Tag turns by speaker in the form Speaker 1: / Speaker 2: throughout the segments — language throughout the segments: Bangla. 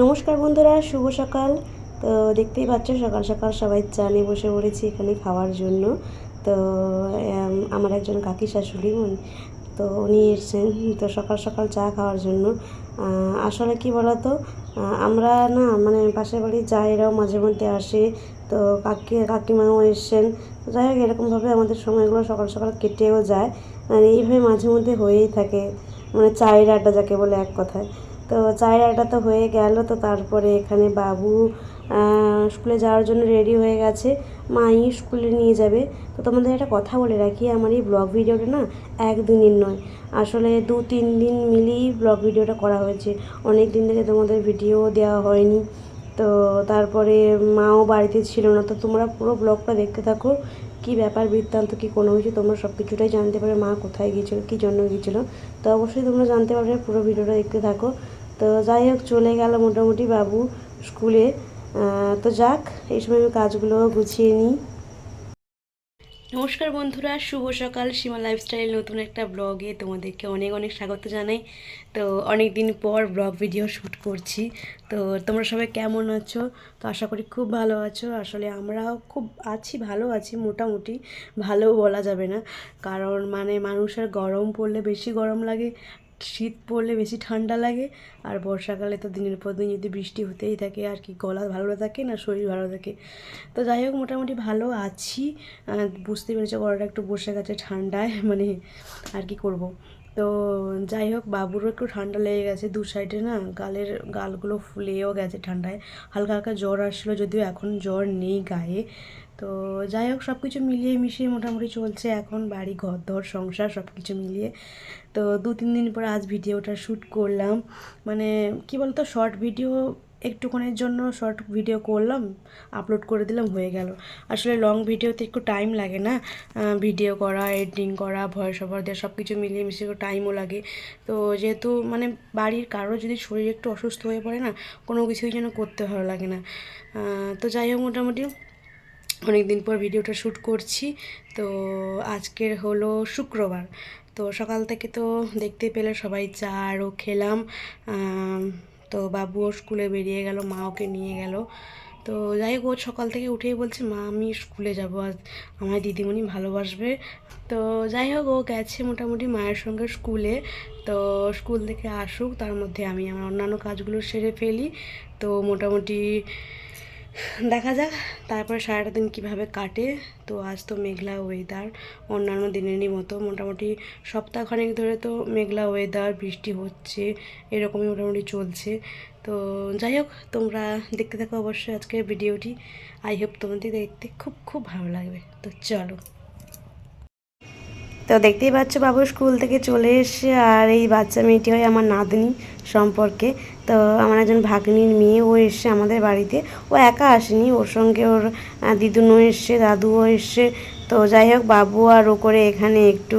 Speaker 1: নমস্কার বন্ধুরা, শুভ সকাল। তো দেখতেই পাচ্ছ, সকাল সকাল সবাই চা নিয়ে বসে পড়েছি এখানে খাওয়ার জন্য। তো আমার একজন কাকি শাশুড়ি তো উনি এসছেন, তো সকাল সকাল চা খাওয়ার জন্য। আসলে কি বলতো আমরা না মানে পাশের বাড়ির জায়েরাও মাঝে মধ্যে আসে। তো কাকি, কাকিমাও এসছেন। যাই হোক, এরকমভাবে আমাদের সময়গুলো সকাল সকাল কেটেও যায়। মানে এইভাবে মাঝে মধ্যে হয়েই থাকে। মানে চায়ের আড্ডা যাকে বলে এক কথায়। তো চায়ের তো হয়ে গেল, তো তারপরে এখানে বাবু স্কুলে যাওয়ার জন্য রেডি হয়ে গেছে। মাই স্কুলে নিয়ে যাবে। তো তোমাদের একটা কথা বলে রাখি, আমার এই ব্লগ ভিডিওটা না একদিনের নয়। আসলে দু, তিন দিন মিলিয়েই ব্লগ ভিডিওটা করা হয়েছে। অনেক দিন থেকে তোমাদের ভিডিও দেওয়া হয়নি। তো তারপরে মাও বাড়িতে ছিল না, তো তোমরা পুরো ব্লগটা দেখতে থাকো। কি ব্যাপার, বৃত্তান্ত, কি কোনো কিছু, তোমরা সব কিছুটাই জানতে পারবে, মা কোথায় গিয়েছিল, কী জন্য গিয়েছিল। তো অবশ্যই তোমরা জানতে পারবে, পুরো ভিডিওটা দেখতে থাকো। তো যাই হোক, চলে গেল মোটামুটি বাবু স্কুলে। তো যাক, এই সময় আমি কাজগুলো গুছিয়ে নিই। নমস্কার বন্ধুরা, শুভ সকাল। সীমা লাইফস্টাইল নতুন একটা ব্লগে তোমাদেরকে অনেক অনেক স্বাগত জানাই। তো অনেক দিন পর ব্লগ ভিডিও শ্যুট করছি। তো তোমরা সবাই কেমন আছো? তো আশা করি খুব ভালো আছো। আসলে আমরাও খুব আছি, ভালো আছি, মোটামুটি। ভালো বলা যাবে না। কারণ মানে মানুষের গরম পড়লে বেশি গরম লাগে। শীত পড়লে বেশি ঠান্ডা লাগে, আর বর্ষাকালে তো দিনের পর দিন যদি বৃষ্টি হতেই থাকে, আর কি গলা ভালো থাকে না শরীর ভালো থাকে। তো যাই হোক, মোটামুটি ভালো আছি। বুঝতে পেরেছি গলাটা একটু বসে গেছে ঠান্ডায় মানে আর কি করব। তো যাই হোক, বাবুরও একটু ঠান্ডা লেগে গেছে দু সাইডে না, গালের গালগুলো ফুলেও গেছে ঠান্ডায়। হালকা হালকা জ্বর আসছিল যদিও এখন জ্বর নেই গায়ে। তো যাই হোক সব কিছু মিলিয়ে মিশিয়ে মোটামুটি চলছে এখন বাড়ি ঘর দর সংসার সব কিছু মিলিয়ে। তো দু তিন দিন পর আজ ভিডিওটা শ্যুট করলাম। মানে কি বলতো শর্ট ভিডিও একটুক্ষণের জন্য শর্ট ভিডিও করলাম আপলোড করে দিলাম, হয়ে গেল। আসলে লং ভিডিওতে একটু টাইম লাগে না। ভিডিও করা এডিটিং করা ভয়েস ওভার দেওয়া সব কিছু মিলিয়ে মিশিয়ে একটু টাইমও লাগে। তো যেহেতু মানে বাড়ির কারও যদি শরীর একটু অসুস্থ হয়ে পড়ে না, কোনো কিছুই যেন করতে ভালো লাগে না। তো যাই হোক মোটামুটি অনেক দিন পর ভিডিওটা শ্যুট করছি। তো আজকের হলো শুক্রবার। তো সকাল থেকে তো দেখতে পেলে সবাই চা আরও খেলাম। তো বাবুও স্কুলে বেরিয়ে গেল, মা ওকে নিয়ে গেল। তো যাই হোক সকাল থেকে উঠেই বলছে, মা, আমি স্কুলে যাব, আজ আমার দিদিমণি ভালোবাসবে। তো যাই হোক, ও গেছে মোটামুটি মায়ের সঙ্গে স্কুলে। তো স্কুল থেকে আসুক, তার মধ্যে আমি আমার অন্যান্য কাজগুলো সেরে ফেলি। তো মোটামুটি দেখা যাক, তারপরে সারাটা দিন কীভাবে কাটে। তো আজ তো মেঘলা ওয়েদার অন্যান্য দিনেরই মতো। মোটামুটি সপ্তাহখানেক ধরে তো মেঘলা ওয়েদার বৃষ্টি হচ্ছে, এরকমই মোটামুটি চলছে। তো যাই হোক, তোমরা দেখতে থাকো অবশ্যই আজকের ভিডিওটি। আই হোপ তোমাদের দেখতে খুব খুব ভালো লাগবে। তো চলো। তো দেখতেই পাচ্ছ, বাবু স্কুল থেকে চলে এসে আর এই বাচ্চা মেয়েটি হয় আমার নাতনি সম্পর্কে। তো আমার একজন ভাগ্নির মেয়ে, ও এসছে আমাদের বাড়িতে। ও একা আসেনি, ওর সঙ্গে ওর দিদুনও এসছে, দাদুও এসছে। তো যাই হোক, বাবু আর ও করে এখানে একটু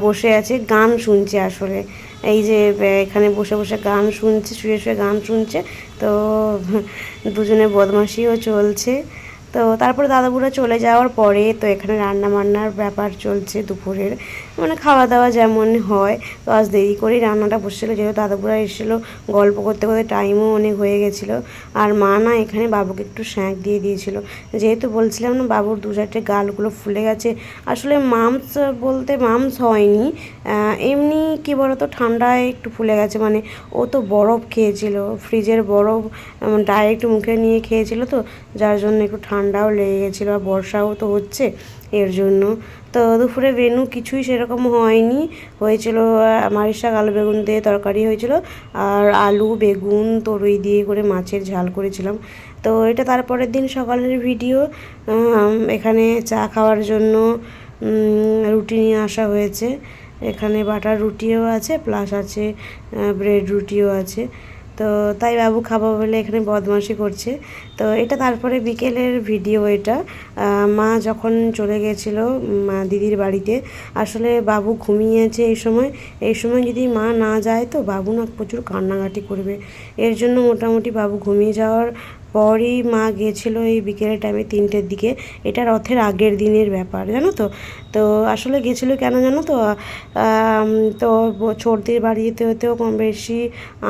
Speaker 1: বসে আছে, গান শুনছে আসলে। এই যে এখানে বসে বসে গান শুনছে, শুয়ে শুয়ে গান শুনছে। তো দুজনে বদমাশিও চলছে। তো তারপরে দাদাবুড়া চলে যাওয়ার পরে তো এখানে রান্না বান্নার ব্যাপার চলছে দুপুরের। মানে খাওয়া দাওয়া যেমন হয়, তো আজ দেরি করেই রান্নাটা বসেছিলো, যেহেতু দাদাবুড়া এসেছিল, গল্প করতে করতে টাইমও অনেক হয়ে গেছিল। আর মা না এখানে বাবুকে একটু শ্যাঁক দিয়ে দিয়েছিল। যেহেতু বলছিলাম না বাবুর দু চারটে গালগুলো ফুলে গেছে, আসলে মামস বলতে মামস হয়নি এমনি কি বলতো, ঠান্ডায় একটু ফুলে গেছে মানে ও তো বরফ খেয়েছিল ফ্রিজের বরফ ডাইরেক্ট মুখে নিয়ে খেয়েছিল তো, যার জন্য একটু ঠান্ডাও লেগে গেছিল, আর বর্ষাও তো হচ্ছে, এর জন্য। তো দুপুরে মেনু কিছুই সেরকম হয়নি। হয়েছিল আহ, মারির শাক আলু বেগুন দিয়ে তরকারি হয়েছিল আর আলু বেগুন তরই দিয়ে করে মাছের ঝাল করেছিলাম। তো এটা তারপরের দিন সকালের ভিডিও এখানে চা খাওয়ার জন্য রুটি নিয়ে আসা হয়েছে। এখানে বাটার রুটিও আছে প্লাস আছে ব্রেড রুটিও আছে। তো তাই বাবু খাব বলে এখানে বদমাশি করছে। তো এটা তারপরে বিকেলের ভিডিও এটা। মা যখন চলে গেছিল মা দিদির বাড়িতে, আসলে বাবু ঘুমিয়েছে এই সময়। এই সময় যদি মা না যায় তো বাবু না প্রচুর কান্নাকাটি করবে। এর জন্য মোটামুটি বাবু ঘুমিয়ে যাওয়ার পরই মা গিয়েছিল এই বিকেলের টাইমে তিনটের দিকে। এটা রথের আগের দিনের ব্যাপার, জানো তো? তো আসলে গেছিল কেন জানো তো? তো ছোটদের বাড়িতে হতেও কম বেশি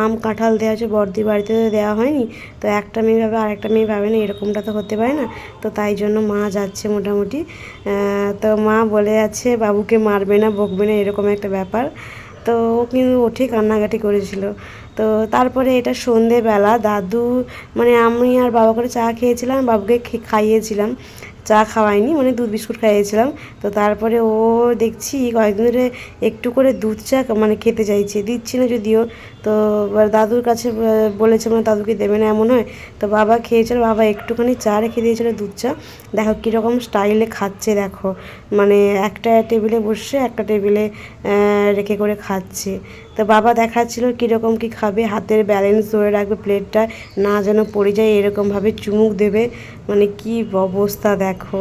Speaker 1: আম কাঁঠাল দেওয়া আছে, বড়দির বাড়িতে দেওয়া হয়নি। তো একটা মেয়ে পাবে আর একটা মেয়ে পাবে না, এরকমটা তো হতে পারে না। তো তাই জন্য মা যাচ্ছে মোটামুটি। তো মা বলে আছে, বাবুকে মারবে না, বকবে না, এরকম একটা ব্যাপার। তো ও কিন্তু ওঠে কান্নাকাটি করেছিল। তো তারপরে এটা সন্ধেবেলা, দাদু মানে আমি আর বাবা করে চা খেয়েছিলাম, বাবুকে খাইয়েছিলাম। চা খাওয়াইনি মানে দুধ বিস্কুট খাইয়েছিলাম। তো তারপরে ও দেখছি কয়েকদিন ধরে একটু করে দুধ চা মানে খেতে চাইছে। দিচ্ছি না যদিও তো এবার দাদুর কাছে বলেছে মানে দাদুকে দেবে না, এমন হয়। তো বাবা খেয়েছিল, বাবা একটুখানি চা রেখে দিয়েছিল, দুধ চা। দেখো কীরকম স্টাইলে খাচ্ছে, দেখো। মানে একটা টেবিলে বসে একটা টেবিলে রেখে করে খাচ্ছে। তো বাবা দেখাচ্ছিল কীরকম কি খাবে, হাতের ব্যালেন্স ধরে রাখবে প্লেটটা না যেন পড়ে যায়, এরকমভাবে চুমুক দেবে। মানে কি অবস্থা, দেখো।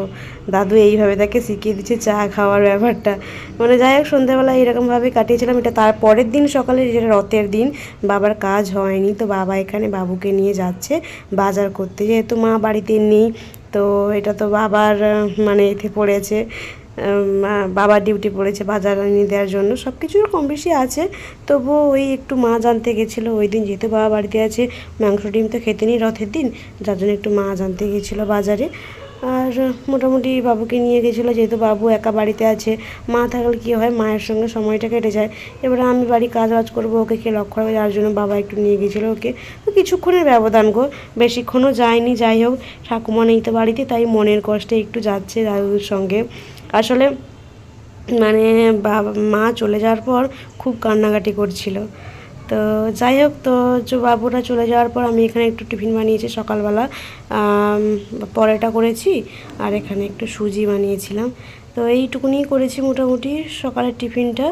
Speaker 1: দাদু এইভাবে তাকে শিখিয়ে দিচ্ছে চা খাওয়ার ব্যাপারটা। মানে যাই হোক সন্ধ্যাবেলা এরকমভাবে কাটিয়েছিলাম, এটা তার পরের দিন সকালে, যেটা রথের দিন বাবার কাজ হয়নি, তো বাবা এখানে বাবুকে নিয়ে যাচ্ছে বাজার করতে। যেহেতু মা বাড়িতে নেই, তো এটা তো বাবার মানে এতে পড়েছে বাবার ডিউটি পড়েছে বাজার এনে দেওয়ার জন্য সব কিছুর কম বেশি আছে। তবুও ওই একটু মা জানতে গেছিল, ওই দিন যেহেতু বাবা বাড়িতে আছে, মাংস ডিম তো খেতে নেই রথের দিন, যার জন্য একটু মা জানতে গেছিল বাজারে। মোটামুটি বাবুকে নিয়ে গেছিল, যেহেতু বাবু একা বাড়িতে আছে, মা থাকলে কী হয়, মায়ের সঙ্গে সময়টা কেটে যায়। এবারে আমি বাড়ি কাজ বাজ করব ওকে কে লক্ষ্য রাখবে, যার জন্য বাবা একটু নিয়ে গেছিল ওকে। তো কিছুক্ষণের ব্যবধান গো, বেশিক্ষণও যায়নি, যাই হোক, ঠাকুমা নেই তো বাড়িতে, তাই মনের কষ্টে একটু যাচ্ছে দাদুর সঙ্গে। আসলে মানে বাবা, মা চলে যাওয়ার পর খুব কান্নাকাটি করছিল। তো যাই হোক, তো বাবুরা চলে যাওয়ার পর আমি এখানে একটু টিফিন বানিয়েছি সকালবেলা। পরোটা করেছি আর এখানে একটু সুজি বানিয়েছিলাম। তো এইটুকুনি করেছি মোটামুটি সকালের টিফিনটা।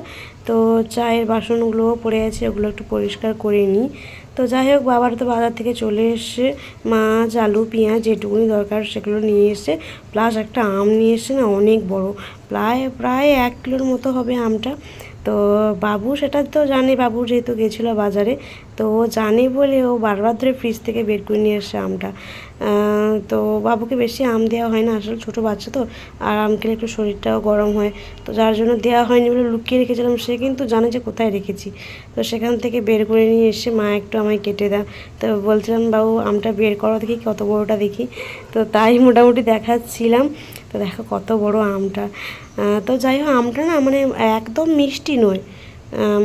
Speaker 1: তো চায়ের বাসনগুলোও পড়ে আছে, ওগুলো একটু পরিষ্কার করে নিই। তো যাই হোক, বাবার তো বাজার থেকে চলে এসে মাছ, আলু, পেঁয়াজ যেটুকুনি দরকার সেগুলো নিয়ে এসে প্লাস একটা আম নিয়ে এসে না, অনেক বড়। প্রায় প্রায় এক কিলোর মতো হবে আমটা। তো বাবু সেটা তো জানি বাবু যেহেতু গেছিল বাজারে তো ও জানে বলে ও বারবার ধরে ফ্রিজ থেকে বের করে নিয়ে এসে আমটা। তো বাবুকে বেশি আম দেওয়া হয় না, আসলে ছোটো বাচ্চা তো, আর আম খেলে একটু শরীরটাও গরম হয়। তো যার জন্য দেওয়া হয়নি বলে লুকিয়ে রেখেছিলাম, সে কিন্তু জানে যে কোথায় রেখেছি। তো সেখান থেকে বের করে নিয়ে এসে মা একটু আমায় কেটে দাও তো বলছিলাম, বাবু, আমটা বের করো দেখি, কত বড়োটা দেখি। তো তাই মোটামুটি দেখাচ্ছিলাম। তো দেখো কত বড় আমটা। তো যাই হোক, আমটা না মানে একদম মিষ্টি নয়।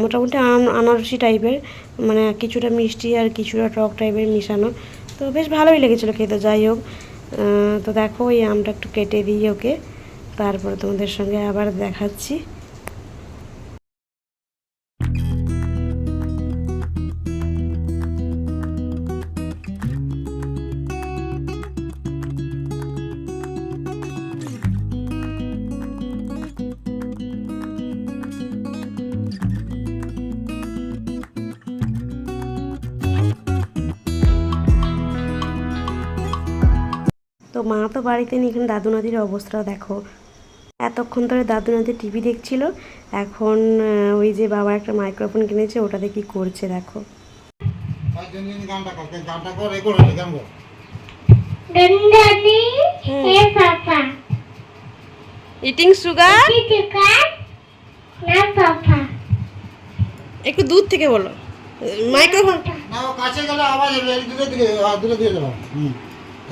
Speaker 1: মোটামুটি আন আনারসি টাইপের মানে কিছুটা মিষ্টি আর কিছুটা টক টাইপের মিশানো। তো বেশ ভালোই লেগেছিলো খেতে, যাই হোক। তো দেখো, ওই আমটা একটু কেটে দিই ওকে। তারপরে তোমাদের সঙ্গে আবার দেখাচ্ছি। তো মা তো বাড়িতে নেই এখানে দাদু নাদির অবস্থা দেখো। এতক্ষণ ধরে দাদু নাদি টিভি দেখছিল এখন ওই যে বাবা একটা মাইক্রোফোন কিনেছে ওটাতে কি করছে দেখো. Eating sugar
Speaker 2: na Papa.
Speaker 1: একটু দূর থেকে বলো। মাইক্রোফোন
Speaker 3: কাছে গেলে আওয়াজ হবে দূরে দূরে দিয়ে দেবো। হুম।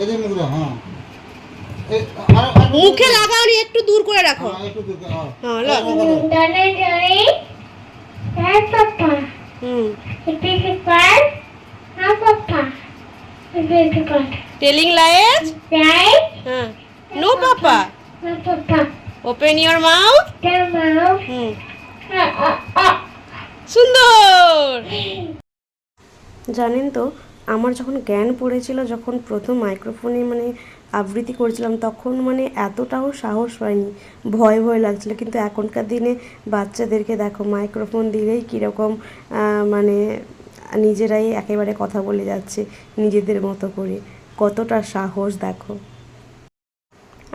Speaker 3: এদিকে মুখ হ্যাঁ।
Speaker 1: মুখে লাগাওনি একটু দূর করে রাখো।
Speaker 3: হ্যাঁ, হ্যাঁ।
Speaker 1: হ্যাঁ টেলিং লাইট হ্যাঁ no papa. Open your mouth hmm. সুন্দর! জানেন তো আমার যখন জ্ঞান পড়েছিল, যখন প্রথম মাইক্রোফোনে মানে আবৃত্তি করেছিলাম, তখন মানে এতটাও সাহস হয়নি ভয় ভয় লাগছিল। কিন্তু এখনকার দিনে বাচ্চাদেরকে দেখো মাইক্রোফোন দিলেই কীরকম মানে নিজেরাই একেবারে কথা বলে যাচ্ছে নিজেদের মতো করে। কতটা সাহস দেখো।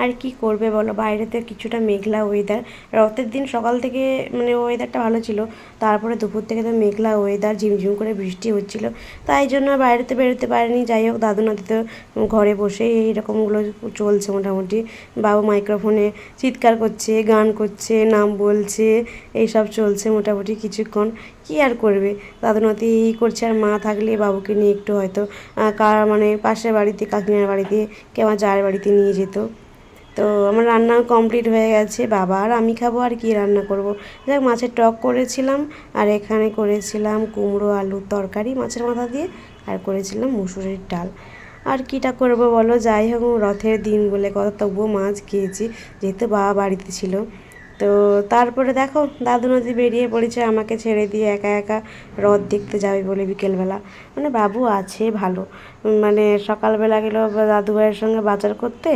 Speaker 1: আর কি করবে বলো? বাইরেতে কিছুটা মেঘলা ওয়েদার রথের দিন সকাল থেকে মানে ওয়েদারটা ভালো ছিল। তারপরে দুপুর থেকে তো মেঘলা ওয়েদার ঝিমঝিম করে বৃষ্টি হচ্ছিল। তাই জন্য বাইরেতে বেরোতে পারিনি। যাই হোক, দাদু নাতি তো ঘরে বসে এইরকমগুলো চলছে মোটামুটি। বাবু মাইক্রোফোনে চিৎকার করছে, গান করছে, নাম বলছে, এইসব চলছে মোটামুটি কিছুক্ষণ। কি আর করবে? দাদু নাতি এই করছে আর মা থাকলে বাবুকে নিয়ে একটু হয়তো কার মানে পাশের বাড়িতে কাকিনার বাড়িতে আমার যার বাড়িতে নিয়ে যেত। তো আমার রান্না কমপ্লিট হয়ে গেছে, বাবা। আর আমি খাব আর কি রান্না করব? যাক, মাছের টক করেছিলাম, আর এখানে করেছিলাম কুমড়ো আলুর তরকারি মাছের মাথা দিয়ে, আর করেছিলাম মুসুরির ডাল। আর কীটা করব বলো? যাই হোক, রথের দিন বলে কত তবুও মাছ খেয়েছি, যেহেতু বাবা বাড়িতে ছিল। তো তারপরে দেখো, দাদু নদী বেরিয়ে পড়েছে, আমাকে ছেড়ে দিয়ে একা একা রথ দেখতে যাবে বলে বিকেলবেলা। মানে বাবু আছে ভালো। মানে সকালবেলা গেল দাদু ভাইয়ের সঙ্গে বাজার করতে,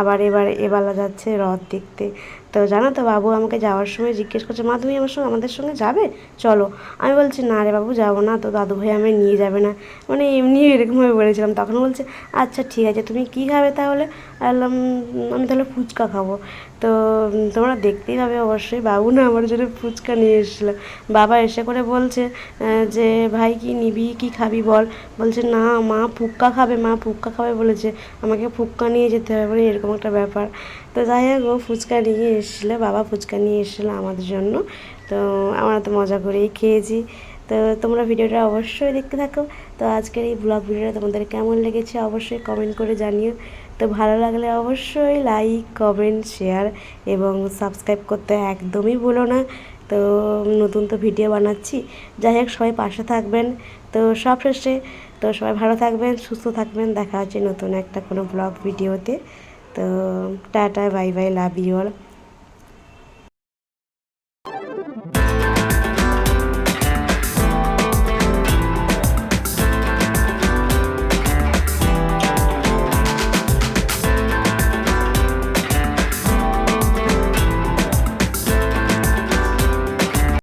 Speaker 1: আবার এবার এবেলা যাচ্ছে রথ দেখতে। তো জানো তো বাবু আমাকে যাওয়ার সময় জিজ্ঞেস করছে মা তুমি আমার সঙ্গে আমাদের সঙ্গে যাবে? চলো। আমি বলছি না রে বাবু যাব না। তো দাদু ভাই আমায় নিয়ে যাবে না। মানে এমনি এরকমভাবে বলেছিলাম। তখন বলছে আচ্ছা ঠিক আছে তুমি কী খাবে তাহলে? আমি বললাম, আমি তাহলে ফুচকা খাব। তো তোমরা দেখতেই হবে অবশ্যই বাবু না আমার জন্য ফুচকা নিয়ে এসেছিল। বাবা এসে করে বলছে যে ভাই কি নিবি? কি খাবি বল? বলছে না মা ফুক্কা খাবে মা ফুক্কা খাবে বলেছে। আমাকে ফুক্কা নিয়ে যেতে হবে। এরকম একটা ব্যাপার। তো যাই হোক, ও ফুচকা নিয়ে এসেছিল, বাবা ফুচকা নিয়ে এসেছিল আমাদের জন্য। তো আমরা তো মজা করেই খেয়েছি। তো তোমরা ভিডিওটা অবশ্যই দেখতে থাকো। তো আজকের এই ব্লগ ভিডিওটা তোমাদের কেমন লেগেছে অবশ্যই কমেন্ট করে জানিও। তো ভালো লাগলে অবশ্যই লাইক কমেন্ট শেয়ার এবং সাবস্ক্রাইব করতে একদমই ভুলো না। তো নতুন তো ভিডিও বানাচ্ছি। যাই হোক, সবাই পাশে থাকবেন। তো সব শেষে, তো সবাই ভালো থাকবেন, সুস্থ থাকবেন। দেখা হচ্ছে নতুন একটা কোনো ব্লগ ভিডিওতে તો ટાટા વાય વાય લાભિયોળ